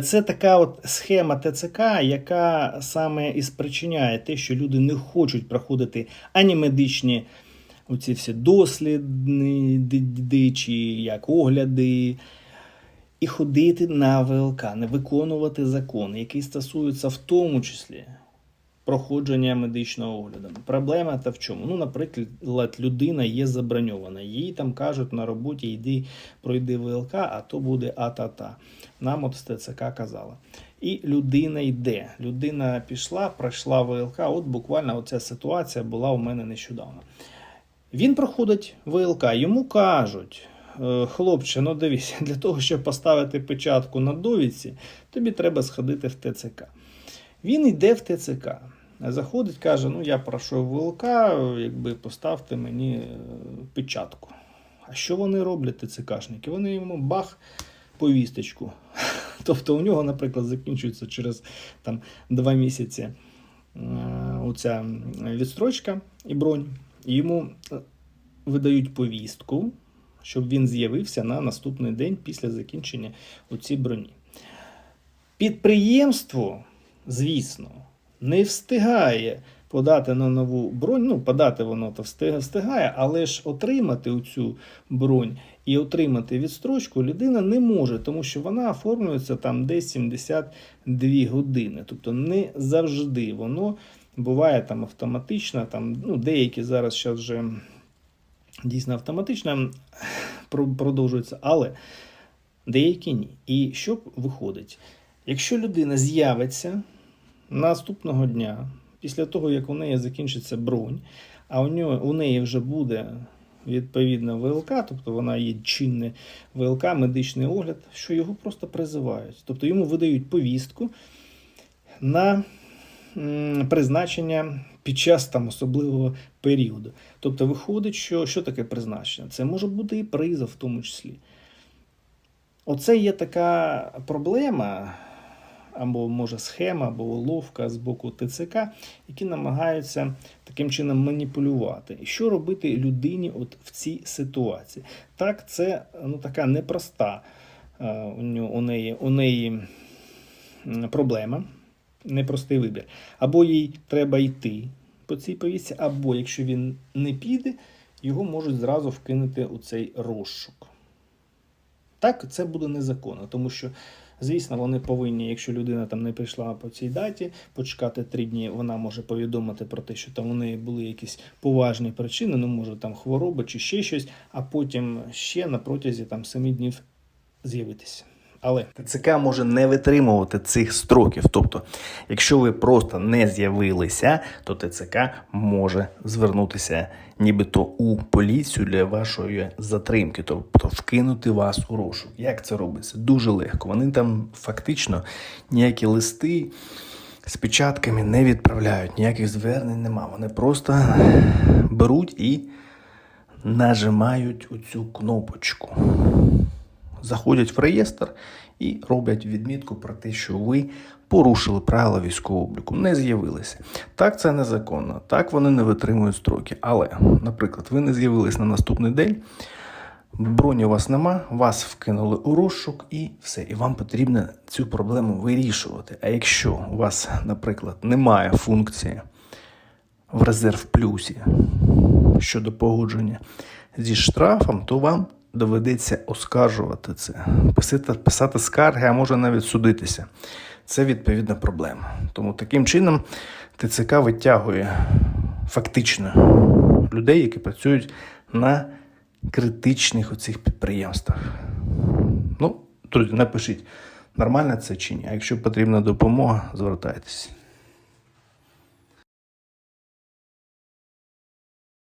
Це така от схема ТЦК, яка саме і спричиняє те, що люди не хочуть проходити ані медичні оці всі досліди, чи як огляди, і ходити на ВЛК, не виконувати закон, який стосується в тому числі проходження медичного огляду. Проблема та в чому? Ну, наприклад, людина є заброньована. Їй там кажуть на роботі йди, пройди ВЛК, а то буде а-та-та. Нам от з ТЦК казали. І людина йде. Людина пішла, пройшла ВЛК. От буквально оця ситуація була у мене нещодавно. Він проходить ВЛК, йому кажуть. «Е, Хлопче, ну дивись, для того, щоб поставити печатку на довідці, тобі треба сходити в ТЦК. Він йде в ТЦК. Заходить, каже: ну я пройшов ВЛК, якби поставте мені е, печатку. А що вони роблять, ТЦКшники? Вони йому бах повісточку. Тобто у нього, наприклад, закінчується через там, два місяці е, оця відстрочка і бронь. І йому е, видають повістку, щоб він з'явився на наступний день після закінчення оці броні. Підприємство, звісно, не встигає подати на нову бронь. Ну, подати воно то встигає, але ж отримати цю бронь і отримати відстрочку людина не може, тому що вона оформлюється там десь 72 години. Тобто не завжди воно буває там автоматично. Там, ну, деякі зараз зараз вже дійсно автоматично про- продовжуються, але деякі ні. І що виходить? Якщо людина з'явиться наступного дня, після того, як у неї закінчиться бронь, а у, нього, у неї вже буде відповідна ВЛК, тобто вона є чинне ВЛК, медичний огляд, що його просто призивають. Тобто йому видають повістку на призначення під час там особливого періоду. Тобто виходить, що, що таке призначення? Це може бути і призов в тому числі. Оце є така проблема, або може схема, або уловка з боку ТЦК, які намагаються таким чином маніпулювати. І що робити людині от в цій ситуації? Так, це ну, така непроста е, у, неї, у неї проблема, непростий вибір. Або їй треба йти по цій повістці, або якщо він не піде, його можуть зразу вкинути у цей розшук. Так, це буде незаконно, тому що, звісно, вони повинні, якщо людина там не прийшла по цій даті, почекати три дні, вона може повідомити про те, що там у неї були якісь поважні причини, ну може там хвороба чи ще щось, а потім ще на протязі там семи днів з'явитися. Але ТЦК може не витримувати цих строків. Тобто, якщо ви просто не з'явилися, то ТЦК може звернутися нібито у поліцію для вашої затримки, тобто вкинути вас у розшук. Як це робиться? Дуже легко. Вони там фактично ніякі листи з печатками не відправляють, ніяких звернень нема. Вони просто беруть і нажимають оцю кнопочку заходять в реєстр і роблять відмітку про те, що ви порушили правила військового обліку, не з'явилися. Так, це незаконно, так вони не витримують строки. Але, наприклад, ви не з'явились на наступний день, броні у вас нема, вас вкинули у розшук і все. І вам потрібно цю проблему вирішувати. А якщо у вас, наприклад, немає функції в резерв плюсі щодо погодження зі штрафом, то вам доведеться оскаржувати це, писати, писати скарги, а може навіть судитися. Це відповідна проблема. Тому таким чином ТЦК витягує фактично людей, які працюють на критичних оцих підприємствах. Ну, друзі, напишіть, нормально це чи ні. А якщо потрібна допомога, звертайтеся.